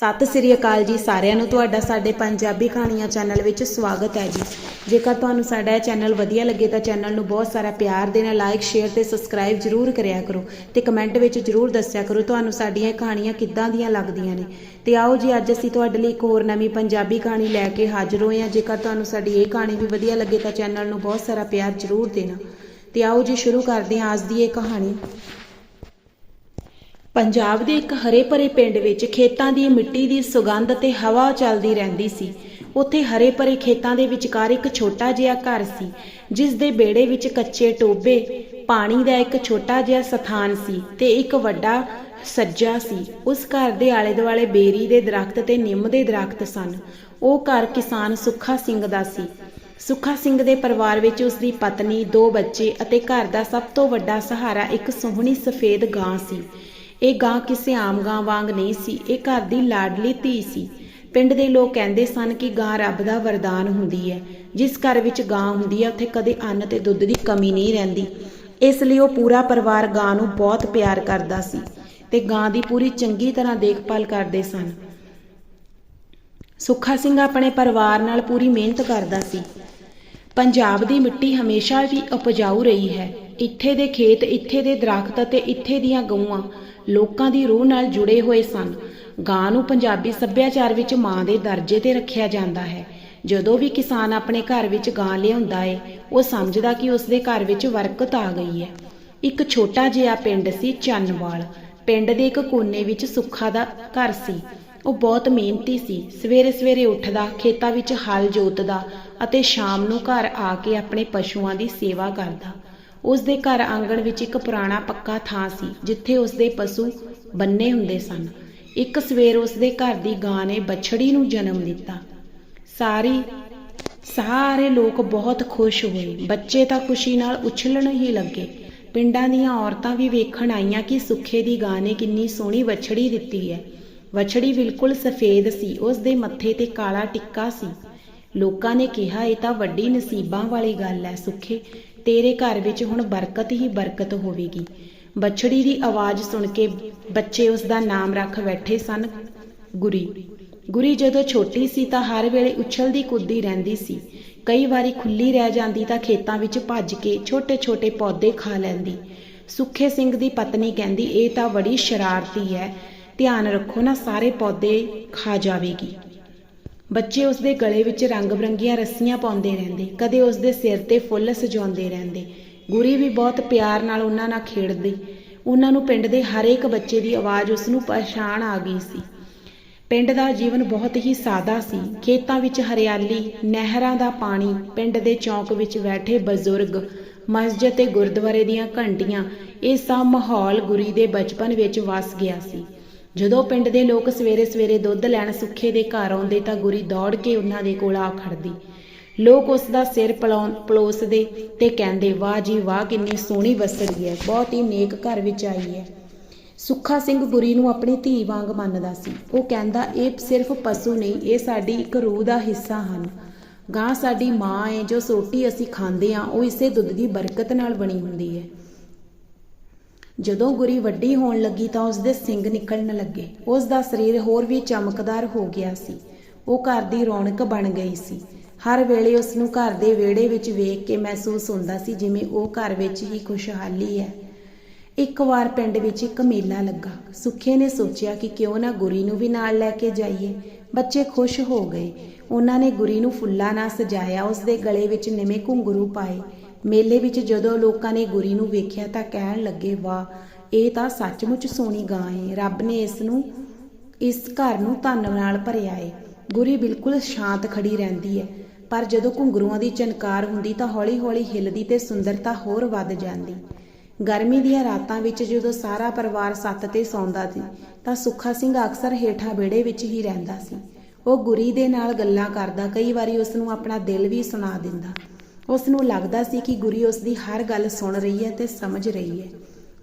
ਸਤਿ ਸ੍ਰੀ ਅਕਾਲ ਜੀ ਸਾਰਿਆਂ ਨੂੰ। ਤੁਹਾਡਾ ਸਾਡੇ ਪੰਜਾਬੀ ਕਹਾਣੀਆਂ ਚੈਨਲ ਵਿੱਚ ਸਵਾਗਤ ਹੈ ਜੀ। ਜੇਕਰ ਤੁਹਾਨੂੰ ਸਾਡਾ ਇਹ ਚੈਨਲ ਵਧੀਆ ਲੱਗੇ ਤਾਂ ਚੈਨਲ ਨੂੰ ਬਹੁਤ ਸਾਰਾ ਪਿਆਰ ਦੇਣਾ ਲਾਈਕ ਸ਼ੇਅਰ ਤੇ ਸਬਸਕ੍ਰਾਈਬ ਜਰੂਰ ਕਰਿਆ ਕਰੋ ਤੇ ਕਮੈਂਟ ਵਿੱਚ ਜਰੂਰ ਦੱਸਿਆ ਕਰੋ ਤੁਹਾਨੂੰ ਸਾਡੀਆਂ ਇਹ ਕਹਾਣੀਆਂ ਕਿੱਦਾਂ ਦੀਆਂ ਲੱਗਦੀਆਂ ਨੇ। ਤੇ ਆਓ ਜੀ, ਅੱਜ ਅਸੀਂ ਤੁਹਾਡੇ ਲਈ ਇੱਕ ਹੋਰ ਨਵੀਂ ਪੰਜਾਬੀ ਕਹਾਣੀ ਲੈ ਕੇ ਹਾਜ਼ਰ ਹੋਏ ਹਾਂ। ਜੇਕਰ ਤੁਹਾਨੂੰ ਸਾਡੀ ਇਹ ਕਹਾਣੀ ਵੀ ਵਧੀਆ ਲੱਗੇ ਤਾਂ ਚੈਨਲ ਨੂੰ ਬਹੁਤ ਸਾਰਾ ਪਿਆਰ ਜਰੂਰ ਦੇਣਾ। ਤੇ ਆਓ ਜੀ, ਸ਼ੁਰੂ ਕਰਦੇ ਹਾਂ ਅੱਜ ਦੀ ਇਹ ਕਹਾਣੀ। ਪੰਜਾਬ ਦੇ ਇੱਕ ਹਰੇ ਭਰੇ ਪਿੰਡ ਵਿੱਚ ਖੇਤਾਂ ਦੀ ਮਿੱਟੀ ਦੀ ਸੁਗੰਧ ਤੇ ਹਵਾ ਚੱਲਦੀ ਰਹਿੰਦੀ ਸੀ। ਉੱਥੇ ਹਰੇ ਭਰੇ ਖੇਤਾਂ ਦੇ ਵਿਚਕਾਰ ਇੱਕ ਛੋਟਾ ਜਿਹਾ ਘਰ ਸੀ, ਜਿਸ ਦੇ ਵਿਹੜੇ ਵਿੱਚ ਕੱਚੇ ਟੋਬੇ ਪਾਣੀ ਦਾ ਇੱਕ ਛੋਟਾ ਜਿਹਾ ਸਥਾਨ ਸੀ ਤੇ ਇੱਕ ਵੱਡਾ ਸੱਜਾ ਸੀ। ਉਸ ਘਰ ਦੇ ਆਲੇ ਦੁਆਲੇ ਬੇਰੀ ਦੇ ਦਰਖਤ ਤੇ ਨਿੰਮ ਦੇ ਦਰਖਤ ਸਨ। ਉਹ ਘਰ ਕਿਸਾਨ ਸੁੱਖਾ ਸਿੰਘ ਦਾ ਸੀ। ਸੁੱਖਾ ਸਿੰਘ ਦੇ ਪਰਿਵਾਰ ਵਿੱਚ ਉਸ ਦੀ ਪਤਨੀ, ਦੋ ਬੱਚੇ ਅਤੇ ਘਰ ਦਾ ਸਭ ਤੋਂ ਵੱਡਾ ਸਹਾਰਾ ਇੱਕ ਸੋਹਣੀ ਸਫੇਦ ਗਾਂ ਸੀ। ਇਹ ਗਾਂ ਕਿਸੇ ਆਮ ਗਾਂ ਵਾਂਗ ਨਹੀਂ ਸੀ, ਇਹ ਘਰ ਦੀ ਲਾਡਲੀ ਧੀ ਸੀ। ਪਿੰਡ ਦੇ ਲੋਕ ਕਹਿੰਦੇ ਸਨ ਕਿ ਗਾਂ ਰੱਬ ਦਾ ਵਰਦਾਨ ਹੁੰਦੀ ਹੈ। ਜਿਸ ਘਰ ਵਿੱਚ ਗਾਂ ਹੁੰਦੀ ਹੈ, ਉੱਥੇ ਕਦੇ ਅੰਨ ਤੇ ਦੁੱਧ ਦੀ ਕਮੀ ਨਹੀਂ ਰਹਿੰਦੀ। ਇਸ ਲਈ ਉਹ ਪੂਰਾ ਪਰਿਵਾਰ ਗਾਂ ਨੂੰ ਬਹੁਤ ਪਿਆਰ ਕਰਦਾ ਸੀ ਤੇ ਗਾਂ ਦੀ ਪੂਰੀ ਚੰਗੀ ਤਰ੍ਹਾਂ ਦੇਖਭਾਲ ਕਰਦੇ ਸਨ। ਸੁੱਖਾ ਸਿੰਘ ਆਪਣੇ ਪਰਿਵਾਰ ਨਾਲ ਪੂਰੀ ਮਿਹਨਤ ਕਰਦਾ ਸੀ। ਪੰਜਾਬ ਦੀ ਮਿੱਟੀ ਹਮੇਸ਼ਾ ਵੀ ਉਪਜਾਊ ਰਹੀ ਹੈ। ਇੱਥੇ ਦੇ ਖੇਤ, ਇੱਥੇ ਦੇ ਦਰਖਤ ਅਤੇ ਇੱਥੇ ਦੀਆਂ ਗਊਆਂ ਲੋਕਾਂ ਦੀ ਰੂਹ ਨਾਲ ਜੁੜੇ ਹੋਏ ਸਨ। ਗਾਂ ਨੂੰ ਪੰਜਾਬੀ ਸੱਭਿਆਚਾਰ ਵਿੱਚ ਮਾਂ ਦੇ ਦਰਜੇ ਤੇ ਰੱਖਿਆ ਜਾਂਦਾ ਹੈ। ਜਦੋਂ ਵੀ ਕਿਸਾਨ ਆਪਣੇ ਘਰ ਵਿੱਚ ਗਾਂ ਲਿਆਉਂਦਾ ਏ, ਉਹ ਸਮਝਦਾ ਕਿ ਉਸ ਦੇ ਘਰ ਵਿੱਚ ਬਰਕਤ ਆ ਗਈ ਹੈ। ਇੱਕ ਛੋਟਾ ਜਿਹਾ ਪਿੰਡ ਸੀ ਚੰਨਵਾਲ। ਪਿੰਡ ਦੇ ਇੱਕ ਕੋਨੇ ਵਿੱਚ ਸੁੱਖਾ ਦਾ ਘਰ ਸੀ। ਉਹ ਬਹੁਤ ਮਿਹਨਤੀ ਸੀ। ਸਵੇਰੇ ਸਵੇਰੇ ਉੱਠਦਾ, ਖੇਤਾਂ ਵਿੱਚ ਹਲ ਜੋਤਦਾ ਅਤੇ ਸ਼ਾਮ ਨੂੰ ਘਰ ਆ ਕੇ ਆਪਣੇ ਪਸ਼ੂਆਂ ਦੀ ਸੇਵਾ ਕਰਦਾ। ਉਸ ਦੇ ਘਰ ਆਂਗਣ ਵਿੱਚ ਇੱਕ ਪੁਰਾਣਾ ਪੱਕਾ ਥਾਂ ਸੀ, ਜਿੱਥੇ ਉਸ ਦੇ ਪਸ਼ੂ ਬੰਨੇ ਹੁੰਦੇ ਸਨ। ਇੱਕ ਸਵੇਰ ਉਸ ਦੇ ਘਰ ਦੀ ਗਾਂ ਨੇ ਬਛੜੀ ਨੂੰ ਜਨਮ ਦਿੱਤਾ। ਸਾਰੀ, ਸਾਰੇ ਲੋਕ ਬਹੁਤ ਖੁਸ਼ ਹੋਏ। ਬੱਚੇ ਤਾਂ ਖੁਸ਼ੀ ਨਾਲ ਉਛਲਣ ਹੀ ਲੱਗੇ। ਪਿੰਡਾਂ ਦੀਆਂ ਔਰਤਾਂ ਵੀ ਵੇਖਣ ਆਈਆਂ ਕਿ ਸੁੱਖੇ ਦੀ ਗਾਂ ਨੇ ਕਿੰਨੀ ਸੋਹਣੀ ਵਛੜੀ ਦਿੱਤੀ ਹੈ। ਵਛੜੀ ਬਿਲਕੁਲ ਸਫੇਦ ਸੀ ਉਸ ਦੇ ਮੱਥੇ ਤੇ ਕਾਲਾ ਟਿੱਕਾ ਸੀ। ਲੋਕਾਂ ਨੇ ਕਿਹਾ, ਇਹ ਤਾਂ ਵੱਡੀ ਨਸੀਬਾਂ ਵਾਲੀ ਗੱਲ ਹੈ, ਸੁੱਖੇ। ਤੇਰੇ ਘਰ ਵਿੱਚ ਹੁਣ ਬਰਕਤ ਹੀ ਬਰਕਤ ਹੋਵੇਗੀ। ਬਛੜੀ ਦੀ ਆਵਾਜ਼ ਸੁਣ ਕੇ ਬੱਚੇ ਉਸ ਦਾ ਨਾਮ ਰੱਖ ਬੈਠੇ ਸਨ। ਗੁਰੀ ਗੁਰੀ ਜਦੋਂ ਛੋਟੀ ਸੀ ਤਾਂ ਹਰ ਵੇਲੇ ਉਛਲਦੀ ਕੁੱਦੀ ਰਹਿੰਦੀ ਸੀ। ਕਈ ਵਾਰੀ ਖੁੱਲੀ ਰਹਿ ਜਾਂਦੀ ਤਾਂ ਖੇਤਾਂ ਵਿੱਚ ਭੱਜ ਕੇ ਛੋਟੇ-ਛੋਟੇ ਪੌਦੇ ਖਾ ਲੈਂਦੀ। ਸੁੱਖੇ ਸਿੰਘ ਦੀ ਪਤਨੀ ਕਹਿੰਦੀ, ਇਹ ਤਾਂ ਬੜੀ ਸ਼ਰਾਰਤੀ ਹੈ। ਧਿਆਨ ਰੱਖੋ ਨਾ, ਸਾਰੇ ਪੌਦੇ ਖਾ ਜਾਵੇਗੀ। ਬੱਚੇ ਉਸ ਦੇ ਗਲੇ ਵਿੱਚ ਰੰਗ ਬਰੰਗੀਆਂ ਰੱਸੀਆਂ ਪਾਉਂਦੇ ਰਹਿੰਦੇ, ਕਦੇ ਉਸ ਦੇ ਸਿਰ ਤੇ ਫੁੱਲ ਸਜਾਉਂਦੇ ਰਹਿੰਦੇ। ਗੁਰੀ ਵੀ ਬਹੁਤ ਪਿਆਰ ਨਾਲ ਉਹਨਾਂ ਨਾਲ ਖੇਡਦੀ। ਉਹਨਾਂ ਨੂੰ ਪਿੰਡ ਦੇ ਹਰੇਕ ਬੱਚੇ ਦੀ ਆਵਾਜ਼ ਉਸ ਨੂੰ ਪਛਾਣ ਆ ਗਈ ਸੀ। ਪਿੰਡ ਦਾ ਜੀਵਨ ਬਹੁਤ ਹੀ ਸਾਦਾ ਸੀ। ਖੇਤਾਂ ਵਿੱਚ ਹਰਿਆਲੀ, ਨਹਿਰਾਂ ਦਾ ਪਾਣੀ, ਪਿੰਡ ਦੇ ਚੌਂਕ ਵਿੱਚ ਬੈਠੇ ਬਜ਼ੁਰਗ, ਮਸਜਿਦ ਤੇ ਗੁਰਦੁਆਰੇ ਦੀਆਂ ਘੰਟੀਆਂ, ਇਹ ਸਭ ਮਾਹੌਲ ਗੁਰੀ ਦੇ ਬਚਪਨ ਵਿੱਚ ਵਸ ਗਿਆ ਸੀ। ਜਦੋਂ ਪਿੰਡ ਦੇ ਲੋਕ ਸਵੇਰੇ-ਸਵੇਰੇ ਦੁੱਧ ਲੈਣ ਸੁੱਖੇ ਦੇ ਘਰ ਆਉਂਦੇ ਤਾਂ ਗੁਰੀ ਦੌੜ ਕੇ ਉਹਨਾਂ ਦੇ ਕੋਲ ਆ ਖੜਦੀ। ਲੋਕ ਉਸ ਦਾ ਸਿਰ ਪਲਾਉਣ, ਪਲੋਸਦੇ ਤੇ ਕਹਿੰਦੇ, ਵਾਹ ਜੀ ਵਾਹ, ਕਿੰਨੀ ਸੋਹਣੀ ਵਸੜੀ ਹੈ, ਬਹੁਤ ਹੀ ਨੇਕ ਘਰ ਵਿੱਚ ਆਈ ਹੈ। ਸੁੱਖਾ ਸਿੰਘ ਗੁਰੀ ਨੂੰ ਆਪਣੀ ਧੀ ਵਾਂਗ ਮੰਨਦਾ ਸੀ। ਉਹ ਕਹਿੰਦਾ, ਇਹ ਸਿਰਫ ਪਸ਼ੂ ਨਹੀਂ, ਇਹ ਸਾਡੀ ਇੱਕ ਰੂਹ ਦਾ ਹਿੱਸਾ ਹਨ। ਗਾਂ ਸਾਡੀ ਮਾਂ ਹੈ, ਜੋ ਸੋਟੀ ਅਸੀਂ ਖਾਂਦੇ ਆ ਉਹ ਇਸੇ ਦੁੱਧ ਦੀ ਬਰਕਤ ਨਾਲ ਬਣੀ ਹੁੰਦੀ ਹੈ। ਜਦੋਂ ਗੁਰੀ ਵੱਡੀ ਹੋਣ ਲੱਗੀ ਤਾਂ ਉਸ ਦੇ ਸਿੰਗ ਨਿਕਲਣ ਲੱਗੇ। ਉਸ ਦਾ ਸਰੀਰ ਹੋਰ ਵੀ ਚਮਕਦਾਰ ਹੋ ਗਿਆ ਸੀ। ਉਹ ਘਰ ਦੀ ਰੌਣਕ ਬਣ ਗਈ ਸੀ। ਹਰ ਵੇਲੇ ਉਸ ਨੂੰ ਘਰ ਦੇ ਵਿਹੜੇ ਵਿੱਚ ਵੇਖ ਕੇ ਮਹਿਸੂਸ ਹੁੰਦਾ ਸੀ ਜਿਵੇਂ ਉਹ ਘਰ ਵਿੱਚ ਹੀ ਖੁਸ਼ਹਾਲੀ ਹੈ। ਇੱਕ ਵਾਰ ਪਿੰਡ ਵਿੱਚ ਇੱਕ ਮੇਲਾ ਲੱਗਾ। ਸੁੱਖੇ ਨੇ ਸੋਚਿਆ ਕਿ ਕਿਉਂ ਨਾ ਗੁਰੀ ਨੂੰ ਵੀ ਨਾਲ ਲੈ ਕੇ ਜਾਈਏ। ਬੱਚੇ ਖੁਸ਼ ਹੋ ਗਏ। ਉਹਨਾਂ ਨੇ ਗੁਰੀ ਨੂੰ ਫੁੱਲਾਂ ਨਾਲ ਸਜਾਇਆ ਉਸ ਦੇ ਗਲੇ ਵਿੱਚ ਨਿਵੇਂ ਘੁੰਗਰੂ ਪਾਏ। ਮੇਲੇ ਵਿੱਚ ਜਦੋਂ ਲੋਕਾਂ ਨੇ ਗੁਰੀ ਨੂੰ ਵੇਖਿਆ ਤਾਂ ਕਹਿਣ ਲੱਗੇ, ਵਾਹ, ਇਹ ਤਾਂ ਸੱਚਮੁੱਚ ਸੋਹਣੀ ਗਾਂ ਹੈ ਰੱਬ ਨੇ ਇਸ ਨੂੰ, ਇਸ ਘਰ ਨੂੰ ਧਨ ਨਾਲ ਭਰਿਆ ਏ। ਗੁਰੀ ਬਿਲਕੁਲ ਸ਼ਾਂਤ ਖੜੀ ਰਹਿੰਦੀ ਹੈ ਪਰ ਜਦੋਂ ਘੁੰਗਰੂਆਂ ਦੀ ਚਨਕਾਰ ਹੁੰਦੀ ਤਾਂ ਹੌਲੀ-ਹੌਲੀ ਹਿੱਲਦੀ ਤੇ ਸੁੰਦਰਤਾ ਹੋਰ ਵੱਧ ਜਾਂਦੀ। ਗਰਮੀ ਦੀਆਂ ਰਾਤਾਂ ਵਿੱਚ ਜਦੋਂ ਸਾਰਾ ਪਰਿਵਾਰ ਸੱਤ ਤੇ ਸੌਂਦਾ ਸੀ, ਤਾਂ ਸੁੱਖਾ ਸਿੰਘ ਅਕਸਰ ਹੇਠਾਂ ਵਿਹੜੇ ਵਿੱਚ ਹੀ ਰਹਿੰਦਾ ਸੀ। ਉਹ ਗੁਰੀ ਦੇ ਨਾਲ ਗੱਲਾਂ ਕਰਦਾ, ਕਈ ਵਾਰੀ ਉਸ ਨੂੰ ਆਪਣਾ ਦਿਲ ਵੀ ਸੁਣਾ ਦਿੰਦਾ। ਉਸ ਨੂੰ ਲੱਗਦਾ ਸੀ ਕਿ ਗੁਰੀ ਉਸ ਦੀ ਹਰ ਗੱਲ ਸੁਣ ਰਹੀ ਹੈ ਤੇ ਸਮਝ ਰਹੀ ਹੈ।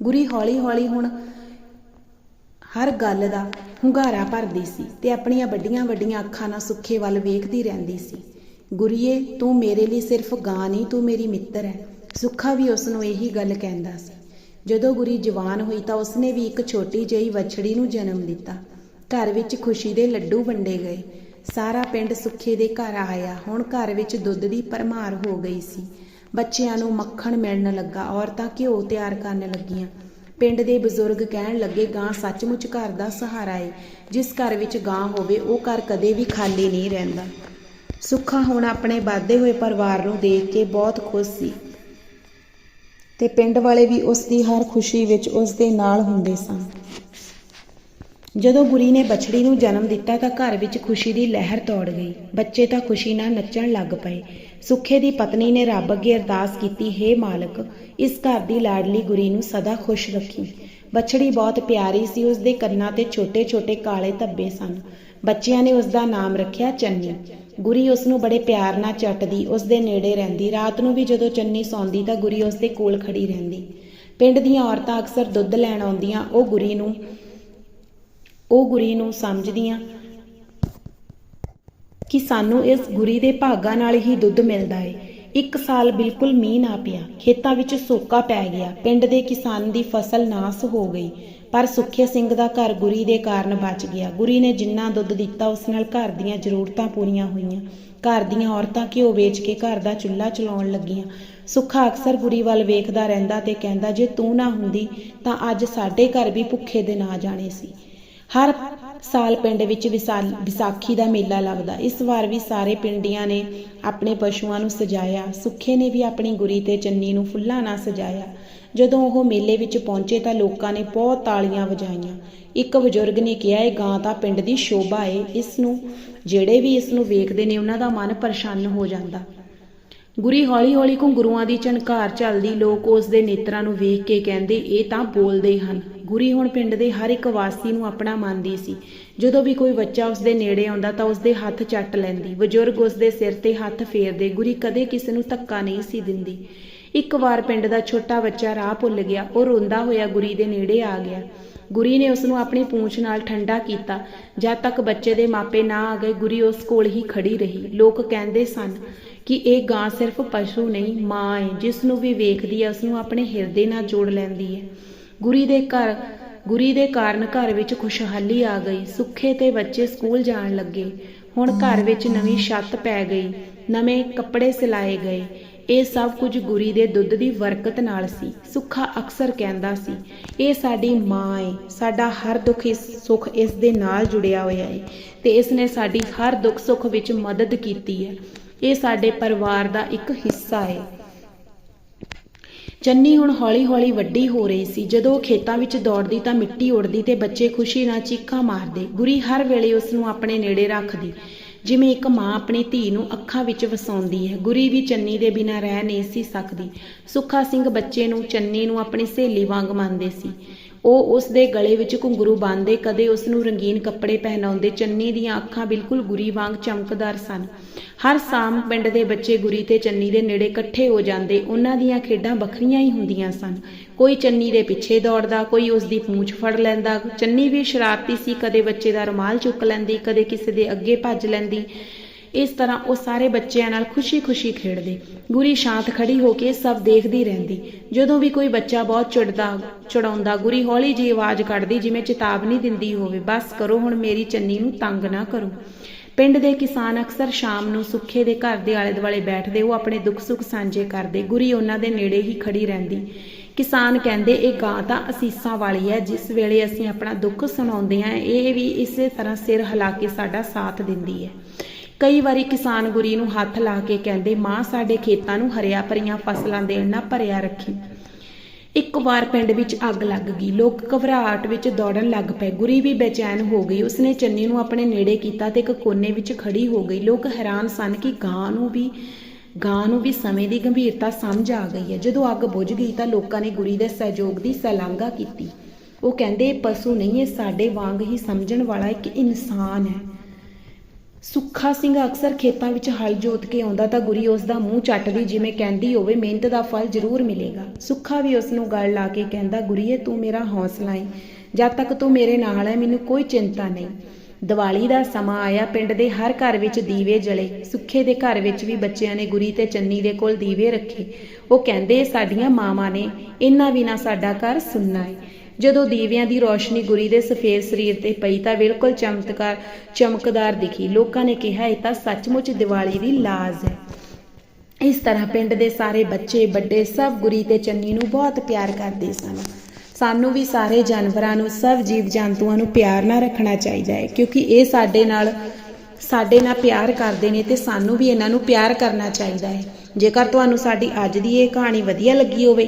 ਗੁਰੀ ਹੌਲੀ-ਹੌਲੀ ਹੁਣ ਹਰ ਗੱਲ ਦਾ ਹੁੰਗਾਰਾ ਭਰਦੀ ਸੀ ਤੇ ਆਪਣੀਆਂ ਵੱਡੀਆਂ-ਵੱਡੀਆਂ ਅੱਖਾਂ ਨਾਲ ਸੁੱਖੇ ਵੱਲ ਵੇਖਦੀ ਰਹਿੰਦੀ ਸੀ। ਗੁਰੀਏ, ਤੂੰ ਮੇਰੇ ਲਈ ਸਿਰਫ ਗਾਂ ਨਹੀਂ, ਤੂੰ ਮੇਰੀ ਮਿੱਤਰ ਹੈ। ਸੁੱਖਾ ਵੀ ਉਸ ਨੂੰ ਇਹੀ ਗੱਲ ਕਹਿੰਦਾ ਸੀ। ਜਦੋਂ ਗੁਰੀ ਜਵਾਨ ਹੋਈ ਤਾਂ ਉਸਨੇ ਵੀ ਇੱਕ ਛੋਟੀ ਜਿਹੀ ਵਛੜੀ ਨੂੰ ਜਨਮ ਦਿੱਤਾ। ਘਰ ਵਿੱਚ ਖੁਸ਼ੀ ਦੇ ਲੱਡੂ ਵੰਡੇ ਗਏ। ਸਾਰਾ ਪਿੰਡ ਸੁੱਖੇ ਦੇ ਘਰ ਆਇਆ। ਹੁਣ ਘਰ ਵਿੱਚ ਦੁੱਧ ਦੀ ਭਰਮਾਰ ਹੋ ਗਈ ਸੀ। ਬੱਚਿਆਂ ਨੂੰ ਮੱਖਣ ਮਿਲਣ ਲੱਗਾ। ਔਰਤਾਂ ਘਿਓ ਤਿਆਰ ਕਰਨ ਲੱਗੀਆਂ। ਪਿੰਡ ਦੇ ਬਜ਼ੁਰਗ ਕਹਿਣ ਲੱਗੇ, ਗਾਂ ਸੱਚਮੁੱਚ ਘਰ ਦਾ ਸਹਾਰਾ ਏ। ਜਿਸ ਘਰ ਵਿੱਚ ਗਾਂ ਹੋਵੇ, ਉਹ ਘਰ ਕਦੇ ਵੀ ਖਾਲੀ ਨਹੀਂ ਰਹਿੰਦਾ। ਸੁੱਖਾ ਹੁਣ ਆਪਣੇ ਵਾਧੇ ਹੋਏ ਪਰਿਵਾਰ ਨੂੰ ਦੇਖ ਕੇ ਬਹੁਤ ਖੁਸ਼ ਸੀ। ਤੇ ਪਿੰਡ ਵਾਲੇ ਵੀ ਉਸ ਦੀ ਹਰ ਖੁਸ਼ੀ ਵਿੱਚ ਉਸ ਦੇ ਨਾਲ ਹੁੰਦੇ ਸਨ। ਜਦੋਂ ਗੁਰੀ ਨੇ ਬਛੜੀ ਨੂੰ ਜਨਮ ਦਿੱਤਾ ਤਾਂ ਘਰ ਵਿੱਚ ਖੁਸ਼ੀ ਦੀ ਲਹਿਰ ਦੌੜ ਗਈ। ਬੱਚੇ ਤਾਂ ਖੁਸ਼ੀ ਨਾਲ ਨੱਚਣ ਲੱਗ ਪਏ। ਸੁੱਖੇ ਦੀ ਪਤਨੀ ਨੇ ਰੱਬ ਅੱਗੇ ਅਰਦਾਸ ਕੀਤੀ, ਹੇ ਮਾਲਕ, ਇਸ ਘਰ ਦੀ ਲਾਡਲੀ ਗੁਰੀ ਨੂੰ ਸਦਾ ਖੁਸ਼ ਰੱਖੀ। ਬਛੜੀ ਬਹੁਤ ਪਿਆਰੀ ਸੀ, ਉਸ ਦੇ ਕੰਨਾਂ ਤੇ ਛੋਟੇ-ਛੋਟੇ ਕਾਲੇ ਧੱਬੇ ਸਨ। ਬੱਚਿਆਂ ਨੇ ਉਸ ਦਾ ਨਾਮ ਰੱਖਿਆ ਚੰਨੀ। ਗੁਰੀ ਉਸ ਨੂੰ ਬੜੇ ਪਿਆਰ ਨਾਲ ਚੱਟਦੀ, ਉਸ ਦੇ ਨੇੜੇ ਰਹਿੰਦੀ। ਰਾਤ ਨੂੰ ਵੀ ਜਦੋਂ ਚੰਨੀ ਸੌਂਦੀ ਤਾਂ ਗੁਰੀ ਉਸ ਦੇ ਕੋਲ ਖੜੀ ਰਹਿੰਦੀ। ਪਿੰਡ ਦੀਆਂ ਔਰਤਾਂ ਅਕਸਰ ਦੁੱਧ ਲੈਣ ਆਉਂਦੀਆਂ, ਉਹ ਗੁਰੀ ਨੂੰ ਉਹ ਗੁਰੀ ਨੂੰ ਸਮਝਦੀਆਂ ਕਿ ਸਾਨੂੰ ਇਸ ਗੁਰੀ ਦੇ ਭਾਗਾਂ ਨਾਲ ਹੀ ਦੁੱਧ ਮਿਲਦਾ ਏ। ਇੱਕ ਸਾਲ ਬਿਲਕੁਲ ਮੀਂਹ ਨਾ ਪਿਆ। ਖੇਤਾਂ ਵਿੱਚ ਸੋਕਾ ਪੈ ਗਿਆ। ਪਿੰਡ ਦੇ ਕਿਸਾਨ ਦੀ ਫਸਲ ਨਾਸ ਹੋ ਗਈ। ਪਰ ਸੁੱਖੇ ਸਿੰਘ ਦਾ ਘਰ ਗੁਰੀ ਦੇ ਕਾਰਨ ਬਚ ਗਿਆ। ਗੁਰੀ ਨੇ ਜਿੰਨਾ ਦੁੱਧ ਦਿੱਤਾ, ਉਸ ਨਾਲ ਘਰ ਦੀਆਂ ਜ਼ਰੂਰਤਾਂ ਪੂਰੀਆਂ ਹੋਈਆਂ। ਘਰ ਦੀਆਂ ਔਰਤਾਂ ਘਿਓ ਵੇਚ ਕੇ ਘਰ ਦਾ ਚੁੱਲ੍ਹਾ ਚਲਾਉਣ ਲੱਗੀਆਂ। ਸੁੱਖਾ ਅਕਸਰ ਗੁਰੀ ਵੱਲ ਵੇਖਦਾ ਰਹਿੰਦਾ ਤੇ ਕਹਿੰਦਾ, ਜੇ ਤੂੰ ਨਾ ਹੁੰਦੀ, ਤਾਂ ਅੱਜ ਸਾਡੇ ਘਰ ਵੀ ਭੁੱਖੇ ਦੇ ਨਾ ਜਾਣੇ ਸੀ। ਹਰ ਸਾਲ ਪਿੰਡ ਵਿੱਚ ਵਿਸਾਲ- ਵਿਸਾਖੀ ਦਾ ਮੇਲਾ ਲੱਗਦਾ। ਇਸ ਵਾਰ ਵੀ ਸਾਰੇ ਪਿੰਡੀਆਂ ਨੇ ਆਪਣੇ ਪਸ਼ੂਆਂ ਨੂੰ ਸਜਾਇਆ। ਸੁੱਖੇ ਨੇ ਵੀ ਆਪਣੀ ਗੁਰੀ ਤੇ ਚੰਨੀ ਨੂੰ ਫੁੱਲਾਂ ਨਾਲ ਸਜਾਇਆ। ਜਦੋਂ ਉਹ ਮੇਲੇ ਵਿੱਚ ਪਹੁੰਚੇ ਤਾਂ ਲੋਕਾਂ ਨੇ ਬਹੁਤ ਤਾਲੀਆਂ ਵਜਾਈਆਂ। ਇੱਕ ਬਜ਼ੁਰਗ ਨੇ ਕਿਹਾ, ਇਹ ਗਾਂ ਤਾਂ ਪਿੰਡ ਦੀ ਸ਼ੋਭਾ ਏ। ਇਸ ਨੂੰ, ਜਿਹੜੇ ਵੀ ਇਸ ਨੂੰ ਵੇਖਦੇ ਨੇ, ਉਹਨਾਂ ਦਾ ਮਨ ਪ੍ਰਸੰਨ ਹੋ ਜਾਂਦਾ। ਗੁਰੀ ਹੌਲੀ-ਹੌਲੀ ਘੁੰਗਰੂਆਂ ਦੀ ਝਣਕਾਰ ਚੱਲਦੀ, ਲੋਕ ਉਸ ਦੇ ਨੇਤਰਾਂ ਨੂੰ ਵੇਖ ਕੇ ਕਹਿੰਦੇ, ਇਹ ਤਾਂ ਬੋਲਦੇ ਹਨ। ਗੁਰੀ ਹੁਣ ਪਿੰਡ ਦੇ ਹਰ ਇੱਕ ਵਾਸੀ ਨੂੰ ਆਪਣਾ ਮੰਨਦੀ ਸੀ। ਜਦੋਂ ਵੀ ਕੋਈ ਬੱਚਾ ਉਸ ਦੇ ਨੇੜੇ ਆਉਂਦਾ ਤਾਂ ਉਸ ਦੇ ਹੱਥ ਚੱਟ ਲੈਂਦੀ। ਬਜ਼ੁਰਗ ਉਸ ਦੇ ਸਿਰ ਤੇ ਹੱਥ ਫੇਰਦੇ, ਗੁਰੀ ਕਦੇ ਕਿਸੇ ਨੂੰ ਧੱਕਾ ਨਹੀਂ ਸੀ ਦਿੰਦੀ। ਇੱਕ ਵਾਰ ਪਿੰਡ ਦਾ ਛੋਟਾ ਬੱਚਾ ਰਾਹ ਭੁੱਲ ਗਿਆ, ਉਹ ਰੋਂਦਾ ਹੋਇਆ ਗੁਰੀ ਦੇ ਨੇੜੇ ਆ ਗਿਆ। ਗੁਰੀ ਨੇ ਉਸ ਨੂੰ ਆਪਣੀ ਪੂੰਛ ਨਾਲ ਠੰਡਾ ਕੀਤਾ। ਜਦ ਤੱਕ ਬੱਚੇ ਦੇ ਮਾਪੇ ਨਾ ਆ ਗਏ, ਗੁਰੀ ਉਸ ਕੋਲ ਹੀ ਖੜੀ ਰਹੀ। ਲੋਕ ਕਹਿੰਦੇ ਸਨ ਕਿ ਇਹ ਗਾਂ ਸਿਰਫ ਪਸ਼ੂ ਨਹੀਂ, ਮਾਂ ਹੈ ਜਿਸ ਨੂੰ ਵੀ ਵੇਖਦੀ ਹੈ ਉਸ ਨੂੰ ਆਪਣੇ ਹਿਰਦੇ ਨਾਲ ਜੋੜ ਲੈਂਦੀ ਹੈ ਗੁਰੀ ਦੇ ਘਰ, ਗੁਰੀ ਦੇ ਕਾਰਨ ਘਰ ਵਿੱਚ ਖੁਸ਼ਹਾਲੀ ਆ ਗਈ। ਸੁੱਖੇ ਤੇ ਬੱਚੇ ਸਕੂਲ ਜਾਣ ਲੱਗੇ। ਹੁਣ ਘਰ ਵਿੱਚ ਨਵੀਂ ਛੱਤ ਪੈ ਗਈ। ਨਵੇਂ ਕੱਪੜੇ ਸਿਲਾਏ ਗਏ। ਇਹ ਸਭ ਕੁਝ ਗੁਰੀ ਦੇ ਦੁੱਧ ਦੀ ਬਰਕਤ ਨਾਲ ਸੀ। ਸੁੱਖਾ ਅਕਸਰ ਕਹਿੰਦਾ ਸੀ, ਇਹ ਸਾਡੀ ਮਾਂ ਏ। ਸਾਡਾ ਹਰ ਦੁੱਖ ਇਸ, ਸੁੱਖ ਇਸ ਦੇ ਨਾਲ ਜੁੜਿਆ ਹੋਇਆ ਏ ਤੇ ਇਸ ਨੇ ਸਾਡੀ ਹਰ ਦੁੱਖ ਸੁੱਖ ਵਿੱਚ ਮਦਦ ਕੀਤੀ ਹੈ ਇਹ ਸਾਡੇ ਪਰਿਵਾਰ ਦਾ ਇੱਕ ਹਿੱਸਾ ਹੈ। ਚੰਨੀ ਹੁਣ ਹੌਲੀ-ਹੌਲੀ ਵੱਡੀ ਹੋ ਰਹੀ ਸੀ। ਜਦੋਂ ਉਹ ਖੇਤਾਂ ਵਿੱਚ ਦੌੜਦੀ ਤਾਂ ਮਿੱਟੀ ਉੱਡਦੀ ਤੇ ਬੱਚੇ ਖੁਸ਼ੀ ਨਾਲ ਚੀਕਾਂ ਮਾਰਦੇ। ਗੁਰੀ ਹਰ ਵੇਲੇ ਉਸ ਨੂੰ ਆਪਣੇ ਨੇੜੇ ਰੱਖਦੀ, ਜਿਵੇਂ ਇੱਕ ਮਾਂ ਆਪਣੀ ਧੀ ਨੂੰ ਅੱਖਾਂ ਵਿੱਚ ਵਸਾਉਂਦੀ ਹੈ। ਗੁਰੀ ਵੀ ਚੰਨੀ ਦੇ ਬਿਨਾਂ ਰਹਿ ਨਹੀਂ ਸੀ ਸਕਦੀ। ਸੁੱਖਾ ਸਿੰਘ ਬੱਚੇ ਨੂੰ ਚੰਨੀ ਨੂੰ ਆਪਣੀ ਸਹੇਲੀ ਵਾਂਗ ਮੰਨਦੇ ਸੀ। ਉਹ ਉਸ ਦੇ ਗਲੇ ਵਿੱਚ ਘੁੰਗਰੂ ਬੰਨਦੇ ਕਦੇ ਉਸ ਨੂੰ ਰੰਗੀਨ ਕੱਪੜੇ ਪਹਿਨਾਉਂਦੇ। ਚੰਨੀ ਦੀਆਂ ਅੱਖਾਂ ਬਿਲਕੁਲ ਗੁਰੀ ਵਾਂਗ ਚਮਕਦਾਰ ਸਨ। ਹਰ ਸ਼ਾਮ ਪਿੰਡ ਦੇ ਬੱਚੇ ਗੁਰੀ ਤੇ ਚੰਨੀ ਦੇ ਨੇੜੇ ਇਕੱਠੇ ਹੋ ਜਾਂਦੇ, ਉਹਨਾਂ ਦੀਆਂ ਖੇਡਾਂ ਵੱਖਰੀਆਂ ਹੀ ਹੁੰਦੀਆਂ ਸਨ। ਕੋਈ ਚੰਨੀ ਦੇ ਪਿੱਛੇ ਦੌੜਦਾ, ਕੋਈ ਉਸ ਦੀ ਪੂੰਛ ਫੜ ਲੈਂਦਾ। ਚੰਨੀ ਵੀ ਸ਼ਰਾਰਤੀ ਸੀ, ਕਦੇ ਬੱਚੇ ਦਾ ਰੁਮਾਲ ਚੁੱਕ ਲੈਂਦੀ, ਕਦੇ ਕਿਸੇ ਦੇ ਅੱਗੇ ਭੱਜ ਲੈਂਦੀ। ਇਸ ਤਰ੍ਹਾਂ ਉਹ ਸਾਰੇ ਬੱਚਿਆਂ ਨਾਲ ਖੁਸ਼ੀ-ਖੁਸ਼ੀ ਖੇਡਦੇ। ਗੁਰੀ ਸ਼ਾਂਤ ਖੜੀ ਹੋ ਕੇ ਸਭ ਦੇਖਦੀ ਰਹਿੰਦੀ। ਜਦੋਂ ਵੀ ਕੋਈ ਬੱਚਾ ਬਹੁਤ ਚਿੜਦਾ, ਚੜਾਉਂਦਾ ਗੁਰੀ ਹੌਲੀ ਜਿਹੀ ਆਵਾਜ਼ ਕੱਢਦੀ ਜਿਵੇਂ ਚੇਤਾਵਨੀ ਦਿੰਦੀ ਹੋਵੇ, ਬਸ ਕਰੋ, ਹੁਣ ਮੇਰੀ ਚੰਨੀ ਨੂੰ ਤੰਗ ਨਾ ਕਰੋ। ਪਿੰਡ ਦੇ ਕਿਸਾਨ ਅਕਸਰ ਸ਼ਾਮ ਨੂੰ ਸੁੱਖੇ ਦੇ ਘਰ ਦੇ ਆਲੇ ਦੁਆਲੇ ਬੈਠਦੇ, ਉਹ ਆਪਣੇ ਦੁੱਖ ਸੁੱਖ ਸਾਂਝੇ ਕਰਦੇ। ਗੁਰੀ ਉਹਨਾਂ ਦੇ ਨੇੜੇ ਹੀ ਖੜੀ ਰਹਿੰਦੀ। ਕਿਸਾਨ ਕਹਿੰਦੇ, ਇਹ ਗਾਂ ਤਾਂ ਅਸੀਸਾਂ ਵਾਲੀ ਹੈ, ਜਿਸ ਵੇਲੇ ਅਸੀਂ ਆਪਣਾ ਦੁੱਖ ਸੁਣਾਉਂਦੇ ਹਾਂ, ਇਹ ਵੀ ਇਸੇ ਤਰ੍ਹਾਂ ਸਿਰ ਹਿਲਾ ਕੇ ਸਾਡਾ ਸਾਥ ਦਿੰਦੀ ਹੈ। ਕਈ ਵਾਰੀ ਕਿਸਾਨ ਗੁਰੀ ਨੂੰ ਹੱਥ ਲਾ ਕੇ ਕਹਿੰਦੇ, ਮਾਂ, ਸਾਡੇ ਖੇਤਾਂ ਨੂੰ ਹਰਿਆ ਭਰੀਆਂ ਫਸਲਾਂ ਦੇਣ ਨਾਲ ਭਰਿਆ ਰੱਖੀ। ਇੱਕ ਵਾਰ ਪਿੰਡ ਵਿੱਚ ਅੱਗ ਲੱਗ ਗਈ। ਲੋਕ ਘਬਰਾਹਟ ਵਿੱਚ ਦੌੜਨ ਲੱਗ ਪਏ। ਗੁਰੀ ਵੀ ਬੇਚੈਨ ਹੋ ਗਈ। ਉਸਨੇ ਚੰਨੀ ਨੂੰ ਆਪਣੇ ਨੇੜੇ ਕੀਤਾ ਤੇ ਇੱਕ ਕੋਨੇ ਵਿੱਚ ਖੜੀ ਹੋ ਗਈ। ਲੋਕ ਹੈਰਾਨ ਸਨ ਕਿ ਗਾਂ ਨੂੰ ਵੀ, ਗਾਂ ਨੂੰ ਵੀ ਸਮੇਂ ਦੀ ਗੰਭੀਰਤਾ ਸਮਝ ਆ ਗਈ ਹੈ। ਜਦੋਂ ਅੱਗ ਬੁਝ ਗਈ ਤਾਂ ਲੋਕਾਂ ਨੇ ਗੁਰੀ ਦੇ ਸਹਿਯੋਗ ਦੀ ਸਲਾਘਾ ਕੀਤੀ। ਉਹ ਕਹਿੰਦੇ ਪਸ਼ੂ ਨਹੀਂ, ਇਹ ਸਾਡੇ ਵਾਂਗ ਹੀ ਸਮਝਣ ਵਾਲਾ ਇੱਕ ਇਨਸਾਨ ਹੈ। ਸੁੱਖਾ ਸਿੰਘ ਅਕਸਰ ਖੇਤਾਂ ਵਿੱਚ ਹਲ ਜੋਤ ਕੇ ਆਉਂਦਾ ਤਾਂ ਗੁਰੀ ਉਸ ਦਾ ਮੂੰਹ ਚੱਟਦੀ ਜਿਵੇਂ ਕਹਿੰਦੀ ਹੋਵੇ, ਮਿਹਨਤ ਦਾ ਫਲ ਜ਼ਰੂਰ ਮਿਲੇਗਾ। ਸੁੱਖਾ ਵੀ ਉਸ ਨੂੰ ਗਲ ਲਾ ਕੇ ਕਹਿੰਦਾ, ਗੁਰੀਏ, ਤੂੰ ਮੇਰਾ ਹੌਸਲਾ ਹੈ ਜਦ ਤੱਕ ਤੂੰ ਮੇਰੇ ਨਾਲ ਹੈ ਮੈਨੂੰ ਕੋਈ ਚਿੰਤਾ ਨਹੀਂ। ਦੀਵਾਲੀ ਦਾ ਸਮਾਂ ਆਇਆ, ਪਿੰਡ ਦੇ ਹਰ ਘਰ ਵਿੱਚ ਦੀਵੇ ਜਲੇ। ਸੁੱਖੇ ਦੇ ਘਰ ਵਿੱਚ ਵੀ ਬੱਚਿਆਂ ਨੇ ਗੁਰੀ ਤੇ ਚੰਨੀ ਦੇ ਕੋਲ ਦੀਵੇ ਰੱਖੇ। ਉਹ ਕਹਿੰਦੇ, ਸਾਡੀਆਂ ਮਾਵਾਂ ਨੇ ਇਹਨਾਂ ਬਿਨਾਂ ਸਾਡਾ ਘਰ ਸੁੰਨਾ ਹੈ ਜਦੋਂ ਦੀਵਿਆਂ ਦੀ ਰੋਸ਼ਨੀ ਗੁਰੀ ਦੇ ਸਫੇਦ ਸਰੀਰ ਤੇ ਪਈ ਤਾਂ ਬਿਲਕੁਲ ਚਮਤਕਾਰ, ਚਮਕਦਾਰ ਦਿਖੀ। ਲੋਕਾਂ ਨੇ ਕਿਹਾ, ਇਹ ਤਾਂ ਸੱਚਮੁੱਚ ਦੀਵਾਲੀ ਦੀ ਲਾਜ਼ ਹੈ ਇਸ ਤਰ੍ਹਾਂ ਪਿੰਡ ਦੇ ਸਾਰੇ ਬੱਚੇ, ਵੱਡੇ, ਸਭ ਗੁਰੀ ਤੇ ਚੰਨੀ ਨੂੰ ਬਹੁਤ ਪਿਆਰ ਕਰਦੇ ਸਨ। ਸਾਨੂੰ ਵੀ ਸਾਰੇ ਜਾਨਵਰਾਂ ਨੂੰ, ਸਭ ਜੀਵ ਜੰਤੂਆਂ ਨੂੰ ਪਿਆਰ ਨਾਲ ਰੱਖਣਾ ਚਾਹੀਦਾ ਹੈ, ਕਿਉਂਕਿ ਇਹ ਸਾਡੇ ਨਾਲ ਸਾਡੇ ਨਾਲ ਪਿਆਰ ਕਰਦੇ ਨੇ ਤੇ ਸਾਨੂੰ ਵੀ ਇਹਨਾਂ ਨੂੰ ਪਿਆਰ ਕਰਨਾ ਚਾਹੀਦਾ ਹੈ। ਜੇਕਰ ਤੁਹਾਨੂੰ ਸਾਡੀ ਅੱਜ ਦੀ ਇਹ ਕਹਾਣੀ ਵਧੀਆ ਲੱਗੀ ਹੋਵੇ,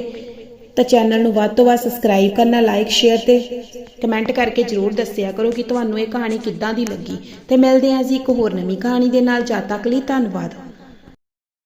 ਤਾਂ ਚੈਨਲ ਨੂੰ ਵੱਧ ਤੋਂ ਵੱਧ ਸਬਸਕ੍ਰਾਈਬ ਕਰਨਾ, ਲਾਈਕ, ਸ਼ੇਅਰ ਤੇ ਕਮੈਂਟ ਕਰਕੇ ਜਰੂਰ ਦੱਸਿਆ ਕਰੋ ਕਿ ਤੁਹਾਨੂੰ ਇਹ ਕਹਾਣੀ ਕਿੱਦਾਂ ਦੀ ਲੱਗੀ। ਤੇ ਮਿਲਦੇ ਹਾਂ ਜੀ ਇੱਕ ਹੋਰ ਨਵੀਂ ਕਹਾਣੀ ਦੇ ਨਾਲ। ਜਦ ਤੱਕ ਲਈ ਧੰਨਵਾਦ।